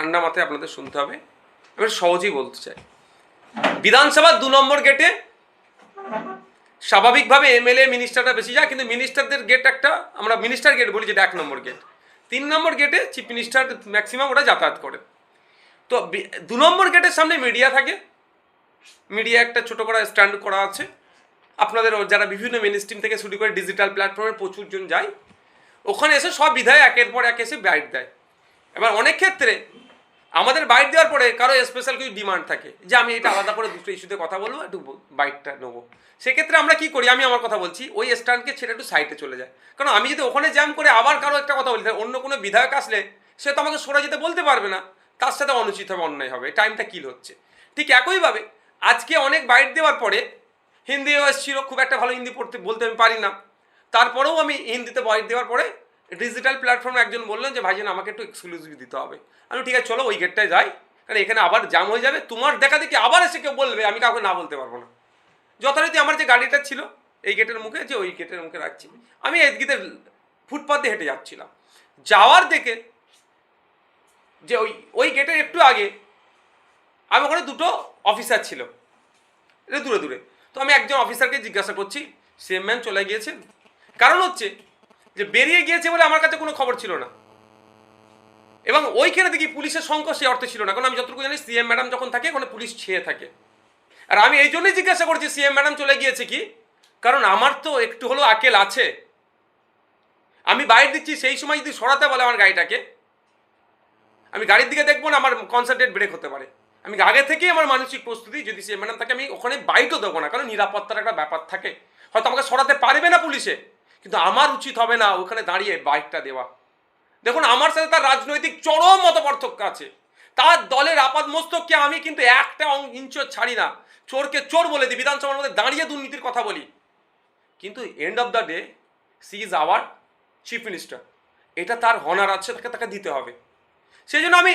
ঠান্ডা মাথায় আপনাদের শুনতে হবে। একটু সহজেই বলতে চাই। বিধানসভার দু নম্বর গেটে স্বাভাবিকভাবে এমএলএ মিনিস্টাররা বেশি যায়, কিন্তু মিনিস্টারদের গেট একটা, আমরা মিনিস্টার গেট বলি যেটা এক নম্বর গেট। তিন নম্বর গেটে চিফ মিনিস্টার ম্যাক্সিমাম ওরা যাতায়াত করে। তো দু নম্বর গেটের সামনে মিডিয়া থাকে। মিডিয়া একটা ছোটো করা স্ট্যান্ড করা আছে। আপনাদের যারা বিভিন্ন মেন স্ট্রিম থেকে শুরু করে ডিজিটাল প্ল্যাটফর্মে প্রচুর জন যায়। ওখানে এসে সব বিধায় একের পর এক এসে বাইট দেয়। এবার অনেক ক্ষেত্রে আমাদের বাইট দেওয়ার পরে কারও স্পেশাল কিছু ডিমান্ড থাকে, যে আমি এটা আলাদা করে দুটো ইস্যুতে কথা বলব, একটু বাইকটা নেব। সেক্ষেত্রে আমরা কি করি, আমি আমার কথা বলছি, ওই স্ট্যান্ডকে ছেড়ে একটু সাইডে চলে যায়। কারণ আমি যদি ওখানে জ্যাম করে আবার কারও একটা কথা বলি অন্য কোনো বিধায়ক আসলে সে তো আমাকে সরে যেতে বলতে পারবে না, তার সাথে অনুচিত হবে, অন্যায় হবে টাইমটা কিল হচ্ছে। ঠিক একইভাবে আজকে অনেক বাইট দেওয়ার পরে হিন্দিও এসেছিল, খুব একটা ভালো হিন্দি পড়তে, বলতে আমি পারি না। তারপরেও আমি হিন্দিতে বাইট দেওয়ার পরে ডিজিটাল প্ল্যাটফর্মে একজন বললেন যে, ভাইজান, আমাকে একটু এক্সক্লুসিভ দিতে হবে। আমি ঠিক আছে, চলো ওই গেটটায় যাই। কারণ এখানে আবার জাম হয়ে যাবে। তোমার দেখা দেখি আবার এসে কেউ বলবে, আমি কাউকে না বলতে পারব না। যথারীতি আমার যে গাড়িটা ছিল, এই গেটের মুখে, যে ওই গেটের মুখে রাখছি। আমি এদিকে ফুটপাতে হেঁটে যাচ্ছিলাম। যাওয়ার দেখে যে ওই ওই গেটের একটু আগে আমি ওখানে দুটো অফিসার ছিল। এটা দূরে দূরে। তো আমি একজন অফিসারকে জিজ্ঞাসা করছি সেম ম্যান চলে গিয়েছেন? কারণ হচ্ছে যে বেরিয়ে গিয়েছে বলে আমার কাছে কোনো খবর ছিল না। এবং ওইখানে দেখি পুলিশের সংখ্যা সে অর্থে ছিল না। কারণ আমি যতটুকু জানি সিএম ম্যাডাম যখন থাকে, ওখানে পুলিশ ছেয়ে থাকে। আর আমি এই জন্যই জিজ্ঞাসা করছি, সিএম ম্যাডাম চলে গিয়েছে কি? কারণ আমার তো একটু হলেও আকেল আছে। আমি বাইরে দিচ্ছি, সেই সময় যদি সরাতে বলে আমার গাড়িটাকে, আমি গাড়ির দিকে দেখব না, আমার কনসেন্ট্রেট ব্রেক হতে পারে। আমি আগে থেকেই আমার মানসিক প্রস্তুতি, যদি সে ম্যাডাম তাকে আমি ওখানে বাইটও দেবো না। কারণ নিরাপত্তার একটা ব্যাপার থাকে। হয়তো আমাকে সরাতে পারবে না পুলিশে। কিন্তু আমার উচিত হবে না ওখানে দাঁড়িয়ে বাইকটা দেওয়া। দেখুন, আমার সাথে তার রাজনৈতিক চরম মত পার্থক্য আছে। তার দলের আপাত মস্তককে আমি কিন্তু একটা ইঞ্চও ছাড়ি না। চোরকে চোর বলে দিই, বিধানসভার মধ্যে দাঁড়িয়ে দুর্নীতির কথা বলি। কিন্তু end of the day she is our chief minister এটা তার হনার আছে, তাকে তাকে দিতে হবে। সেই জন্য আমি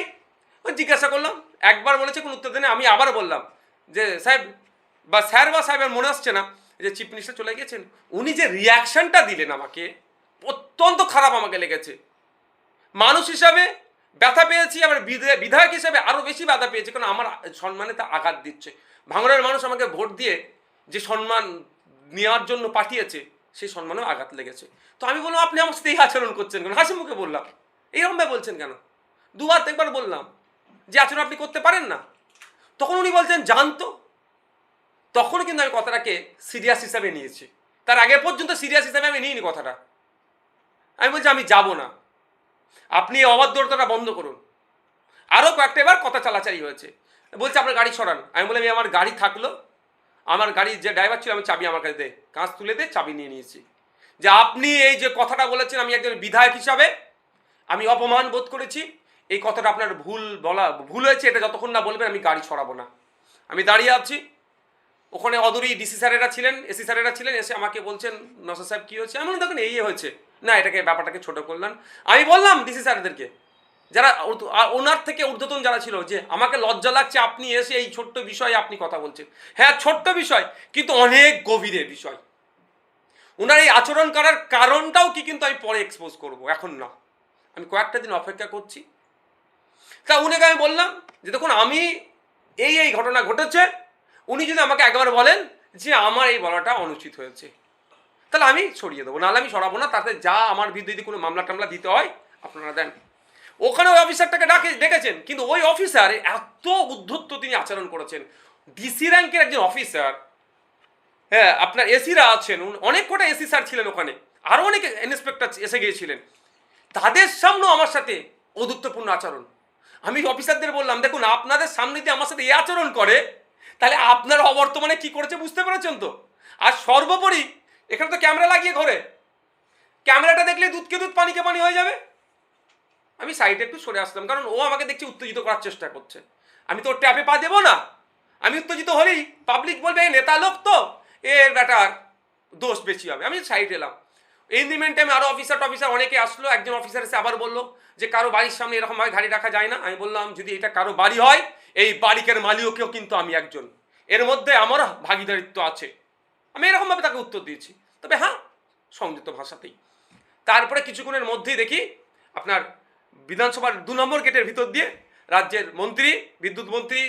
জিজ্ঞাসা করলাম, একবার বলেছে, কোনো উত্তর দেনে আমি আবার বললাম যে সাহেব বা স্যার বা সাহেবের মনে আসছে না। যে চিফ মিনিস্টার চলে গিয়েছেন, উনি যে রিয়াকশনটা দিলেন আমাকে, অত্যন্ত খারাপ আমাকে লেগেছে। মানুষ হিসাবে ব্যথা পেয়েছি বিধে- বিধায়ক হিসাবে আরও বেশি ব্যথা পেয়েছি, কারণ আমার সম্মানে তা আঘাত দিচ্ছে। ভাঙড়ের মানুষ আমাকে ভোট দিয়ে যে সম্মান নেওয়ার জন্য পাঠিয়েছে, সেই সম্মানেও আঘাত লেগেছে। তো আমি বললাম, আপনি আমার সাথে এই আচরণ করছেন কেন? হাসি মুখে বললাম। এইরকমভাবে বলছেন কেন? দুবার একবার বললাম যে আচরণ আপনি করতে পারেন না। তখন উনি বলছেন, জানতো? তখন কিন্তু আমি কথাটাকে সিরিয়াস হিসাবে নিয়েছি। তার আগে পর্যন্ত সিরিয়াস হিসাবে আমি নিইনি কথাটা। আমি বলছি, আমি যাব না। আপনি এই অবাধ্যতাটা বন্ধ করুন। আরও কয়েকটা এবার কথা চালাচালি হয়েছে। বলছে, আপনার গাড়ি সরান। আমি বললাম, "এই আমার গাড়ি থাকল। আমার গাড়ির যে ড্রাইভার ছিল, আমি চাবি আমার কাছে দে, কাঁচ তুলে দে, চাবি নিয়ে নিয়েছি। যে আপনি এই যে কথাটা বলেছেন, আমি একজন বিধায়ক হিসাবে, আমি অপমান বোধ করেছি। এই কথাটা আপনার ভুল বলা, ভুল হয়েছে, এটা যতক্ষণ না বলবেন, আমি গাড়ি ছড়াবো না। আমি দাঁড়িয়ে আছি। ওখানে অদূরই ডিসি স্যারেরা ছিলেন এসি স্যারেরা ছিলেন এসে আমাকে বলছেন নসা সাহেব কী হয়েছে আমি বললাম, দেখুন এই হয়েছে। না এটাকে ব্যাপারটাকে ছোট করলাম। আমি বললাম ডিসি স্যারদেরকে যারা ওনার থেকে ঊর্ধ্বতন যারা ছিল যে আমাকে লজ্জা লাগছে আপনি এসে এই ছোট্ট বিষয়ে আপনি কথা বলছেন। হ্যাঁ ছোট্ট বিষয় কিন্তু অনেক গভীরে বিষয়। ওনার এই আচরণ করার কারণটাও কি কিন্তু আমি পরে এক্সপোজ করব? এখন না। আমি কয়েকটা দিন অপেক্ষা করছি। তা উনিকে আমি বললাম যে দেখুন আমি এই এই ঘটনা ঘটেছে উনি যদি আমাকে একবার বলেন যে আমার এই বলাটা অনুচিত হয়েছে, তাহলে আমি সরিয়ে দেবো। নাহলে আমি সরাবো না, তাতে যা আমার বিরুদ্ধে কোনো মামলা টামলা দিতে হয়, আপনারা দেন। ওখানে ওই অফিসারটাকে ডাকে, ডেকেছেন, কিন্তু ওই অফিসার এত উদ্ধত্ত তিনি আচরণ করেছেন। ডিসি র্যাঙ্কের একজন অফিসার হ্যাঁ আপনার এসিরা আছেন অনেক কটা এসি স্যার ছিলেন ওখানে আরও অনেক ইন্সপেক্টর এসে গিয়েছিলেন। তাদের সামনেও আমার সাথে অদুত্বপূর্ণ আচরণ। আমি অফিসারদের বললাম, দেখুন, আপনাদের সামনে যদি আমার সাথে এই আচরণ করে তাহলে আপনার অবর্তমানে কি করেছে বুঝতে পেরেছেন তো? আর সর্বোপরি, এখানে তো ক্যামেরা লাগিয়ে ঘরে। ক্যামেরাটা দেখলে দুধকে দুধ, পানিকে পানি হয়ে যাবে। আমি সাইডে একটু সরে আসলাম, কারণ ও আমাকে দেখছি উত্তেজিত করার চেষ্টা করছে। আমি তো ওর ট্যাপে পা দেবো না। আমি উত্তেজিত হলেই পাবলিক বলবে, "এ নেতা লোক তো, এর ব্যাটার, দোষ বেশি হবে। আমি সাইড এলাম। ইন দি মেন টাইমে আরও অফিসার টফিসার অনেকে আসলো, একজন অফিসার এসে আবার বলল যে, কারও বাড়ির সামনে এরকমভাবে গাড়ি রাখা যায় না? আমি বললাম, যদি এটা কারও বাড়ি হয় এই বাড়িকের মালিককেও কিন্তু আমি একজন। এর মধ্যে আমার ভাগিদারিত্ব আছে। আমি এরকমভাবে তাকে উত্তর দিয়েছি। তবে হ্যাঁ সংযুক্ত ভাষাতেই। তারপরে কিছুক্ষণের মধ্যেই দেখি আপনার বিধানসভার দু নম্বর গেটের ভিতর দিয়ে রাজ্যের মন্ত্রী, বিদ্যুৎ মন্ত্রী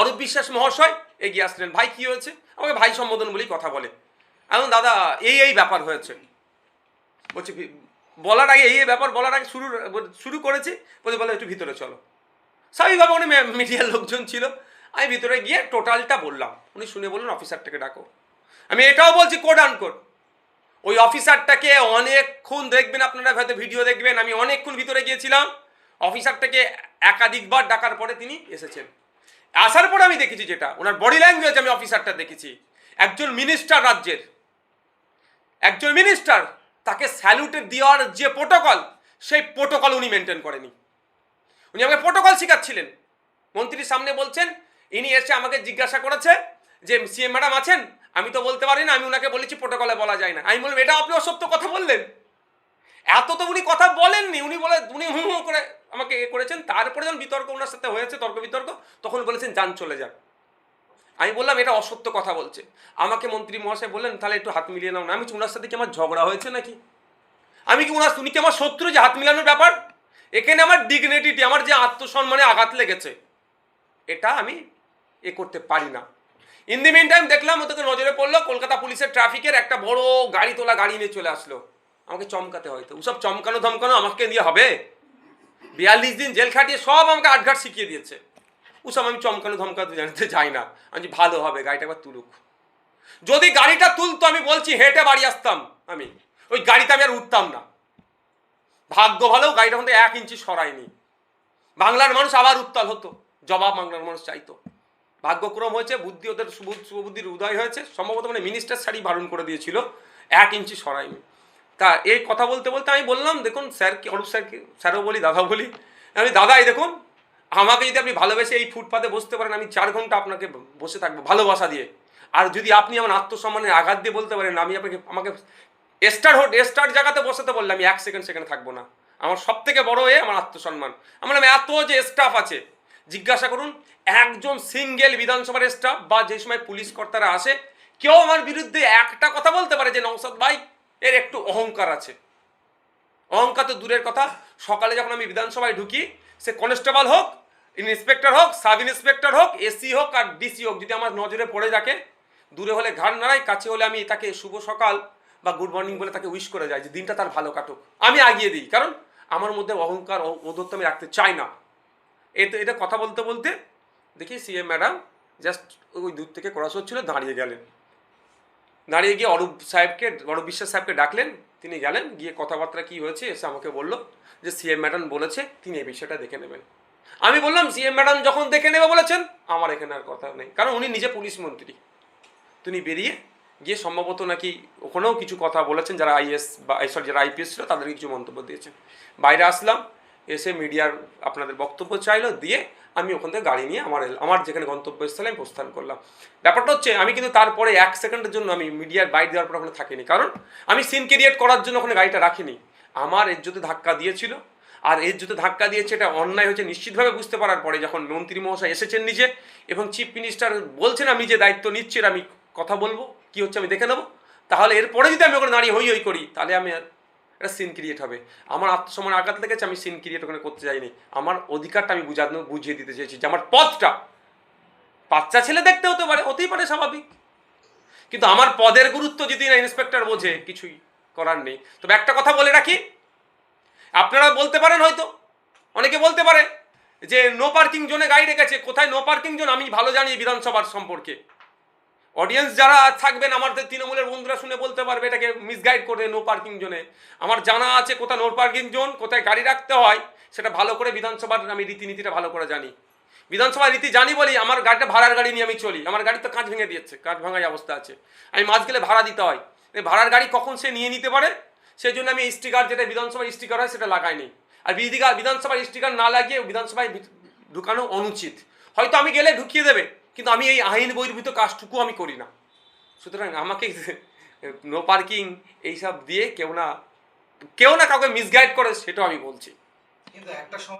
অরূপ বিশ্বাস মহাশয় এগিয়ে আসলেন। ভাই, কি হয়েছে? আমাকে ভাই সম্বোধন বলেই কথা বলে। এখন দাদা, এই এই ব্যাপার হয়েছে। বলছি, বলার আগে, এই এই ব্যাপার বলার আগে শুরু শুরু করেছি। বলছে, বলে, একটু ভিতরে চলো। স্বাভাবিকভাবে উনি মিডিয়ার লোকজন ছিল। আমি ভিতরে গিয়ে টোটালটা বললাম। উনি শুনে বললেন অফিসারটাকে ডাকো। আমি এটাও বলছি কোড আন কোড ওই অফিসারটাকে অনেকক্ষণ দেখবেন আপনারা, হয়তো ভিডিও দেখবেন। আমি অনেকক্ষণ ভিতরে গিয়েছিলাম। অফিসারটাকে একাধিকবার ডাকার পরে তিনি এসেছেন। আসার পরে আমি দেখেছি যেটা, ওনার বডি ল্যাঙ্গুয়েজ আমি অফিসারটা দেখেছি। একজন মিনিস্টার রাজ্যের। একজন মিনিস্টার তাকে স্যালুটে দেওয়ার যে প্রোটোকল সেই প্রোটোকল উনি মেনটেন করেনি। উনি আমাকে প্রোটোকল শেখাচ্ছিলেন। মন্ত্রীর সামনে বলছেন, ইনি এসে আমাকে জিজ্ঞাসা করেছে যে, সিএম ম্যাডাম আছেন? আমি তো বলতে পারি না, আমি ওনাকে বলেছি প্রোটোকলে বলা যায় না। আমি বললাম, এটা আপনি অসত্য কথা বললেন। এত তো উনি কথা বলেননি। উনি বলে, উনি হুঁ হুঁ করে আমাকে এ করেছেন। তারপরে যখন বিতর্ক ওনার সাথে হয়েছে, তর্ক বিতর্ক, তখন বলেছেন, যান, চলে যান। আমি বললাম, এটা অসত্য কথা বলছে। আমাকে মন্ত্রী মহাশয় বললেন, তাহলে একটু হাত মিলিয়ে নাও। না আমি ওনার সাথে কি আমার ঝগড়া হয়েছে নাকি? আমি কি ওনার উনি কি আমার শত্রু যে হাত মিলানোর ব্যাপার? এখানে আমার ডিগনিটিটি আমার যে আত্মসম্মানে আঘাত লেগেছে, এটা আমি এ করতে পারি না। ইন দি মিন টাইম দেখলাম ওদেরকে নজরে পড়ল, কলকাতা পুলিশের ট্রাফিকের একটা বড় গাড়ি তোলা গাড়ি নিয়ে চলে আসলো। আমাকে চমকাতে হয়তো ওসব চমকানো ধমকানো আমাকে দিয়ে হবে? বিয়াল্লিশ দিন জেল খাটিয়ে সব আমাকে আটঘাট শিখিয়ে দিয়েছে। ওসব আমি চমকানো ধমকাতে জানতে যাই না। আমি ভালো হবে, গাড়িটা একবার তুলুক। যদি গাড়িটা তুলতো, আমি বলছি, হেঁটে বাড়ি আসতাম আমি। ওই গাড়িতে আমি আর উঠতাম না। ভাগ্য ভালো গাড়িটা কিন্তু এক ইঞ্চি সরায়নি। বাংলার মানুষ আবার উত্তাল হতো, জবাব বাংলার মানুষ চাইতো। ভাগ্যক্রম হয়েছে, বুদ্ধি ওদের সুবুদ্ধ- শুভবুদ্ধির উদয় হয়েছে, সম্ভবত মানে মিনিস্টার শাড়ি বারণ করে দিয়েছিল, এক ইঞ্চি সরায়নি। তা এই কথা বলতে বলতে আমি বললাম, দেখুন স্যার কি, অরূপ স্যার কি স্যারও বলি দাদা বলি, আমি, দাদা, এই দেখুন, আমাকে যদি আপনি ভালোবেসে এই ফুটপাতে বসতে পারেন, আমি চার ঘণ্টা আপনাকে বসে থাকব, ভালোবাসা দিয়ে। আর যদি আপনি আমার আত্মসম্মানের আঘাত দিয়ে বলতে পারেন, আমি আপনাকে, আমাকে স্টার হোট, স্টার জায়গাতে বসাতে বললে আমি এক সেকেন্ড সেকেন্ড থাকব না। আমার সব থেকে বড় এ, আমার আত্মসম্মান। আমার এত যে স্টাফ আছে, জিজ্ঞাসা করুন, একজন সিঙ্গেল বিধানসভার স্টাফ বা যে সময় পুলিশ কর্তারা আসে, কেউ আমার বিরুদ্ধে একটা কথা বলতে পারে যে নৌসাদ ভাই, এর একটু অহংকার আছে। অহংকার তো দূরের কথা। সকালে যখন আমি বিধানসভায় ঢুকি, সে কনস্টেবল হোক ইন্সপেক্টর হোক সাব ইন্সপেক্টর হোক এসি হোক আর ডিসি হোক, যদি আমার নজরে পড়ে থাকে দূরে হলে ঘাড় নাড়াই কাছে হলে আমি তাকে শুভ সকাল বা গুড মর্নিং বলে তাকে উইশ করে যায় যে দিনটা তার ভালো কাটুক। আমি আগিয়ে দিই, কারণ আমার মধ্যে অহংকার ঔদ্ধত্য আমি রাখতে চাই না। এতে এটা কথা বলতে বলতে দেখি সিএম ম্যাডাম জাস্ট ওই দূর থেকে ক্রস হচ্ছিল, দাঁড়িয়ে গেলেন। দাঁড়িয়ে গিয়ে অরূপ সাহেবকে, অরূপ বিশ্বাস সাহেবকে ডাকলেন, তিনি গেলেন, গিয়ে কথাবার্তা কি হয়েছে এসে আমাকে বলল যে সিএম ম্যাডাম বলেছে, তিনি এই বিষয়টা দেখে নেবেন। আমি বললাম সিএম ম্যাডাম যখন দেখে নেবে বলেছেন, আমার এখানে আর কথা নেই। কারণ উনি নিজে পুলিশ মন্ত্রী। তিনি বেরিয়ে গিয়ে সম্ভবত নাকি ওখানেও কিছু কথা বলেছেন যারা আইএস বা সরি যারা আইপিএস ছিল, তাদেরকে কিছু মন্তব্য দিয়েছেন। বাইরে আসলাম, এসে মিডিয়ার আপনাদের বক্তব্য চাইলো, দিয়ে আমি ওখান থেকে গাড়ি নিয়ে আমার আমার যেখানে গন্তব্যস্থলে আমি প্রস্থান করলাম। ব্যাপারটা হচ্ছে, আমি কিন্তু তারপরে এক সেকেন্ডের জন্য আমি মিডিয়ার বাইরে দেওয়ার পর ওখানে থাকিনি। কারণ আমি সিন ক্রিয়েট করার জন্য ওখানে গাড়িটা রাখিনি। আমার এর যদি ধাক্কা দিয়েছিল। আর এর যদি ধাক্কা দিয়েছে, এটা অন্যায় হচ্ছে নিশ্চিতভাবে বুঝতে পারার পরে যখন মন্ত্রী মহাশয় এসেছেন নিজে, এবং চিফ মিনিস্টার বলছেন, আমি যে দায়িত্ব নিচ্ছি আমি কথা বলব, কি হচ্ছে আমি দেখে নেব। তাহলে এরপরে যদি আমি ওখানে দাঁড়িয়ে হই হই করি, তাহলে আমি আর একটা সিন ক্রিয়েট হবে। আমার আত্মসম্মান আঘাত লেগেছে, আমি সিন ক্রিয়েট ওখানে করতে চাইনি আমার অধিকারটা আমি বুঝানো বুঝিয়ে দিতে চেয়েছি যে আমার পথটা। বাচ্চা ছেলে দেখতে হতে পারে, হতেই পারে স্বাভাবিক। কিন্তু আমার পদের গুরুত্ব যদি না ইন্সপেক্টর বোঝে, কিছুই করার নেই। তবে একটা কথা বলে রাখি, আপনারা বলতে পারেন হয়তো, অনেকে বলতে পারে যে নো পার্কিং জোনে গাড়ি রেখেছে, কোথায় নো পার্কিং জোন আমি ভালো জানি বিধানসভার সম্পর্কে। অডিয়েন্স যারা থাকবেন, আমাদের তৃণমূলের বন্ধুরা শুনে বলতে পারবে, এটাকে মিসগাইড করে নো পার্কিং জোনে আমার জানা আছে কোথায় নো পার্কিং জোন কোথায় গাড়ি রাখতে হয়, সেটা ভালো করে বিধানসভার আমি রীতিনীতিটা ভালো করে জানি। বিধানসভার রীতি জানি বলি, আমার গাড়িটা ভাড়ার গাড়ি নিয়ে আমি চলি। আমার গাড়ি তো কাঁচ ভেঙে দিয়েছে, কাঁচ ভাঙাই অবস্থা আছে। আমি মাছ গেলে ভাড়া দিতে হয়। ভাড়ার গাড়ি কখন সে নিয়ে নিতে পারে, সেই জন্য আমি স্টিকার যেটা বিধানসভার স্টিকার হয়, সেটা লাগাইনি আর বিধিকা বিধানসভার স্টিকার না লাগিয়ে বিধানসভায় ঢুকানো অনুচিত। হয়তো আমি গেলে ঢুকিয়ে দেবে। কিন্তু আমি এই আইন বহির্ভূত কাজটুকু আমি করি না। সুতরাং আমাকে নো পার্কিং এইসব দিয়ে কেউ না কেউ না কাউকে মিসগাইড করে, সেটাও আমি বলছি। কিন্তু একটা